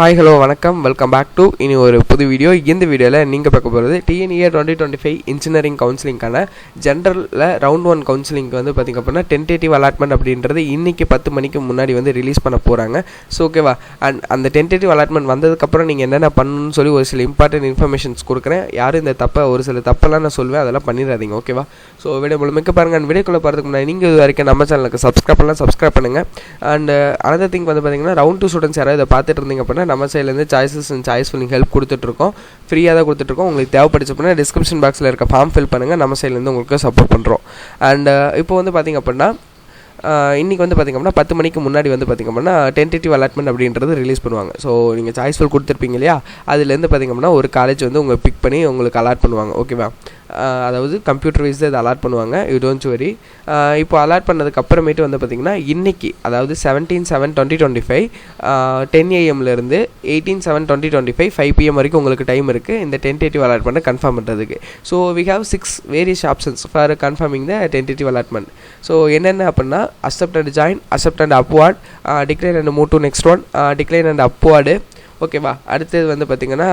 Hi hello வணக்கம். Welcome back to இனி ஒரு புது வீடியோ இந்த வீடியோவில் நீங்கள் பார்க்க போகிறது TNEA twenty twenty five engineering கவுன்சிலிங்கான ஜென்ரலில் ரவுண்ட் ஒன் கவுன்சிலிங்க்கு வந்து பார்த்திங்க அப்படின்னா டென்டேட்டிவ் அலாட்மெண்ட் அப்படின்றது இன்றைக்கி பத்து மணிக்கு முன்னாடி வந்து ரிலீஸ் பண்ண போகிறாங்க ஸோ ஓகேவா அண்ட் அந்த டென்டேட்டிவ் அலாட்மெண்ட் வந்ததுக்கப்புறம் நீங்கள் என்னென்ன பண்ணணும்னு சொல்லி ஒரு சில இம்பார்ட்டன்ட் இன்ஃபர்மேஷன்ஸ் கொடுக்குறேன். யாரும் இந்த தப்பை ஒரு சில தப்பெல்லாம் நான் சொல்லுவேன் அதெல்லாம் பண்ணிடாதீங்க ஓகேவா ஸோ வீடியோ முழுமைக்கு பாருங்கள் அண்ட் வீடியோக்குள்ளே போகிறதுக்கு முன்னாடி நீங்கள் இது வரைக்கும் நம்ம சேனலுக்கு சப்ஸ்கிரைப் பண்ணலாம் சப்ஸ்கிரைப் பண்ணுங்கள் அண்ட் அனதர் திங் வந்து பார்த்தீங்கன்னா ரவுண்ட் டூ ஸ்டூடெண்ட்ஸ் யாராவது இதை பார்த்துட்டு இருந்தீங்க அப்படின்னா நம்ம சைட்லேருந்து சாய்ஸஸ் அண்ட் சாய்ஸ் ஹெல்ப் கொடுத்துட்ருக்கோம். ஃப்ரீயாக தான் கொடுத்துட்ருக்கோம். உங்களுக்கு தேவைப்படுச்சு அப்படின்னா டிஸ்கிரிப்ஷன் பாக்ஸில் இருக்க ஃபார்ம் ஃபில் பண்ணுங்கள் நம்ம சைட்லேருந்து உங்களுக்கு சப்போர்ட் பண்ணுறோம் அண்ட் இப்போ வந்து பார்த்திங்க அப்படின்னா uh, இன்றைக்கி வந்து பார்த்திங்க அப்படின்னா பத்து மணிக்கு முன்னாடி வந்து பார்த்திங்க அப்படின்னா டென்டேட்டிவ் அலாட்மெண்ட் அப்படின்றது ரிலீஸ் பண்ணுவாங்க. ஸோ நீங்கள் சாய்ஸ்ஃபுல் கொடுத்துருப்பீங்க இல்லையா? அதுலேருந்து பார்த்திங்க அப்படின்னா ஒரு காலேஜ் வந்து உங்களை பிக் பண்ணி உங்களுக்கு அலாட் பண்ணுவாங்க. ஓகேவா அதாவது கம்ப்யூட்டர் வைஸ் இதை அலாட் பண்ணுவாங்க. யூ டோன்ட் வரி இப்போ அலாட் பண்ணதுக்கு அப்புறமேட்டு வந்து பார்த்திங்கன்னா இன்றைக்கி அதாவது seventeen seven twenty twenty five ten ஏஎம்லேருந்து eighteen seven twenty twenty five five PM வரைக்கும் உங்களுக்கு டைம் இருக்குது இந்த டென்டேட்டிவ் பண்ண கன்ஃபார்ம் பண்ணுறதுக்கு so we have six various options for confirming the tentative allotment so என்னென்ன அப்படின்னா accept and join accept and upward decline and move to next one decline and upward ஓகேவா அடுத்தது வந்து பார்த்திங்கன்னா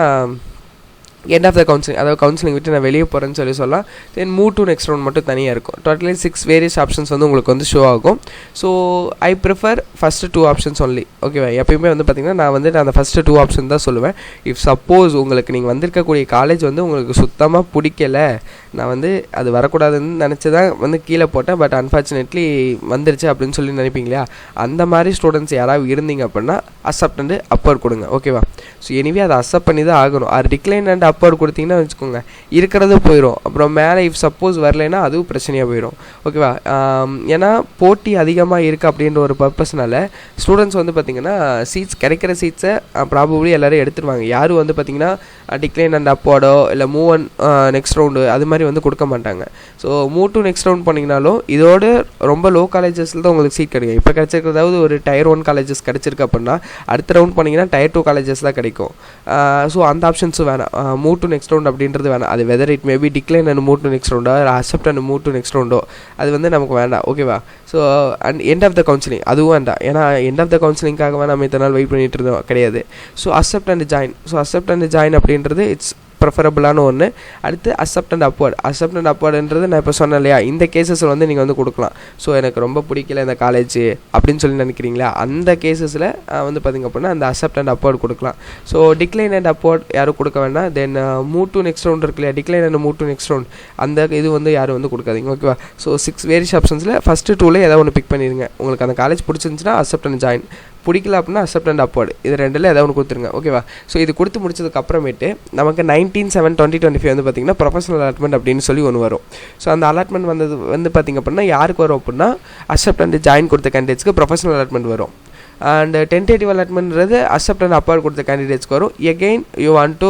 எண்ட் ஆஃப் த கவுன்சிலிங் அதாவது counselling விட்டு நான் வெளியே போகிறேன்னு சொல்லி சொல்லலாம் then move to next round மட்டும் தனியாக இருக்கும். டோட்டலி சிக்ஸ் வேரியஸ் ஆப்ஷன்ஸ் வந்து உங்களுக்கு வந்து ஷோ ஆகும். So I prefer first two options only ஓகேவா எப்பயுமே வந்து பார்த்திங்கன்னா நான் வந்து நான் அந்த ஃபஸ்ட்டு டூ ஆப்ஷன் தான் சொல்லுவேன். இஃப் சப்போஸ் உங்களுக்கு நீங்கள் வந்திருக்கக்கூடிய காலேஜ் வந்து உங்களுக்கு சுத்தமாக பிடிக்கல நான் வந்து அது வரக்கூடாதுன்னு நினச்சி தான் வந்து கீழே போட்டேன். பட் அன்ஃபார்ச்சுனேட்லி வந்துருச்சு அப்படின்னு சொல்லி நினைப்பீங்க இல்லையா அந்த மாதிரி ஸ்டூடெண்ட்ஸ் யாராவது இருந்தீங்க அப்படின்னா அக்செப்ட் அண்டு அப்பர் கொடுங்க. ஓகேவா ஸோ எனிவே அதை அக்செப்ட் பண்ணி தான் ஆகணும். அது டிக்ளைன் அண்ட் அப் அப்பர் கொடுத்தீங்கன்னா வச்சுக்கோங்க. இருக்கிறது போயிடும் அப்புறம் மேலே இஃப் சப்போஸ் வரலைன்னா அதுவும் பிரச்சனையாக போயிடும் ஓகேவா ஏன்னா போட்டி அதிகமாக இருக்குது அப்படின்ற ஒரு பர்பஸ்னால ஸ்டூடெண்ட்ஸ் வந்து பார்த்திங்கன்னா சீட்ஸ் கிடைக்கிற சீட்ஸை ப்ராபப்ளி எல்லோரும் எடுத்துருவாங்க. யாரும் வந்து பார்த்திங்கன்னா டிக்ளைன் அண்ட் அப்போடோ இல்லை மூவ் அண்ட் நெக்ஸ்ட் ரவுண்டு அது மாதிரி வந்து கொடுக்க மாட்டாங்க. So move to next round பண்ணிங்கனாலும் இதோட ரொம்ப லோ காலேஜஸில் தான் உங்களுக்கு சீட் கிடைக்கும். இப்போ கிடச்சிருக்கிறதாவது ஒரு டயர் ஒன் காலேஜஸ் கிடச்சிருக்கு அப்படின்னா அடுத்த ரவுண்ட் பண்ணிங்கன்னா டயர் டூ காலேஜஸ் தான் கிடைக்கும். ஸோ அந்த ஆப்ஷன்ஸும் வேணாம். மூவ் டு நெக்ஸ்ட் ரவுண்ட் அப்படின்றது வேணாம். அது whether it may be decline and move to next ரவுண்டோ accept and move to next ரவுண்டோ அது வந்து நமக்கு வேண்டாம். ஓகேவா so and end of the counselling அதுவும் வேண்டாம். ஏன்னா எண்ட் ஆஃப் த கவுன்சிலிங்காக நம்ம இத்தனை நாள் வெயிட் பண்ணிட்டு இருந்தோம். கிடையாது. So accept and join so accept and join அப்படின்றது இட்ஸ் ப்ரிஃபரபுளான ஒன்று அடுத்து accept and upward accept and அப்வர்டுன்றது நான் இப்போ சொன்னேன் இல்லையா? இந்த கேசஸில் வந்து நீங்கள் வந்து கொடுக்கலாம். ஸோ எனக்கு ரொம்ப பிடிக்கல இந்த காலேஜ் அப்படின்னு சொல்லி நினைக்கிறீங்களா? அந்த கேசஸில் வந்து பார்த்திங்க அப்படின்னா அந்த அக்செப்ட் அண்ட் அப்வர்ட் கொடுக்கலாம். ஸோ டிக்ளைன் அண்ட் அப்வர்ட் யாரும் கொடுக்க வேண்டாம். தென் மூ டூ நெக்ஸ்ட் ரவுண்ட் இருக்கு இல்லையா? Decline and move to next round அந்த இது வந்து யாரும் வந்து கொடுக்காதீங்க. ஓகேவா ஸோ சிக்ஸ் வேரியஸ் ஆப்ஷன்ஸில் ஃபஸ்ட்டு டூவில் ஏதாவது ஒன்று பிக் பண்ணிடுங்க உங்களுக்கு அந்த காலேஜ் பிடிச்சிருந்துச்சுன்னா அக்செப்ட் அண்ட் ஜாயின் பிடிக்கல அப்படின்னா அக்செப்ட் அண்ட் அப்வர்டு இது ரெண்டில் ஏதாவது ஒன்று கொடுத்துருங்க. ஓகேவா ஸோ இது கொடுத்து முடிச்சதுக்கு அப்புறமேட்டு நமக்கு nineteen seven twenty twenty five வந்து பார்த்திங்கன்னா ப்ரொஃபஷனல் அலாட்மெண்ட் அப்படின்னு சொல்லி ஒன்று வரும். ஸோ அந்த அலாட்மெண்ட் வந்தது வந்து பார்த்திங்க அப்படின்னா யாருக்கு வரும் அப்படின்னா அக்செப்ட் அண்ட் ஜாயின் கொடுத்த கேண்டிடேட்ஸ்க்கு ப்ரொஃபஷனல் அலாட்மெண்ட் வரும். அண்ட் டென்டேட்டிவ் அலாட்மெண்ட்றது அக்செப்ட் அண்ட் அப்பர் கொடுத்த கேண்டிடேட்ஸ்க்கு வரும். Again you want to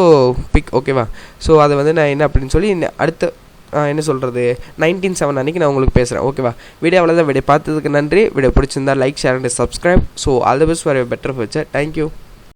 pick ஓகேவா ஸோ அதை வந்து நான் என்ன அப்படின்னு சொல்லி அடுத்த என்ன சொல்கிறது நைன்டீன் செவன் அன்றைக்கி நான் உங்களுக்கு பேசுகிறேன் ஓகேவா வீடியோ அவ்வளோதான் வீடியோ பார்த்ததுக்கு நன்றி. வீடியோ பிடிச்சிருந்தா like share and subscribe so all the best for better future thank you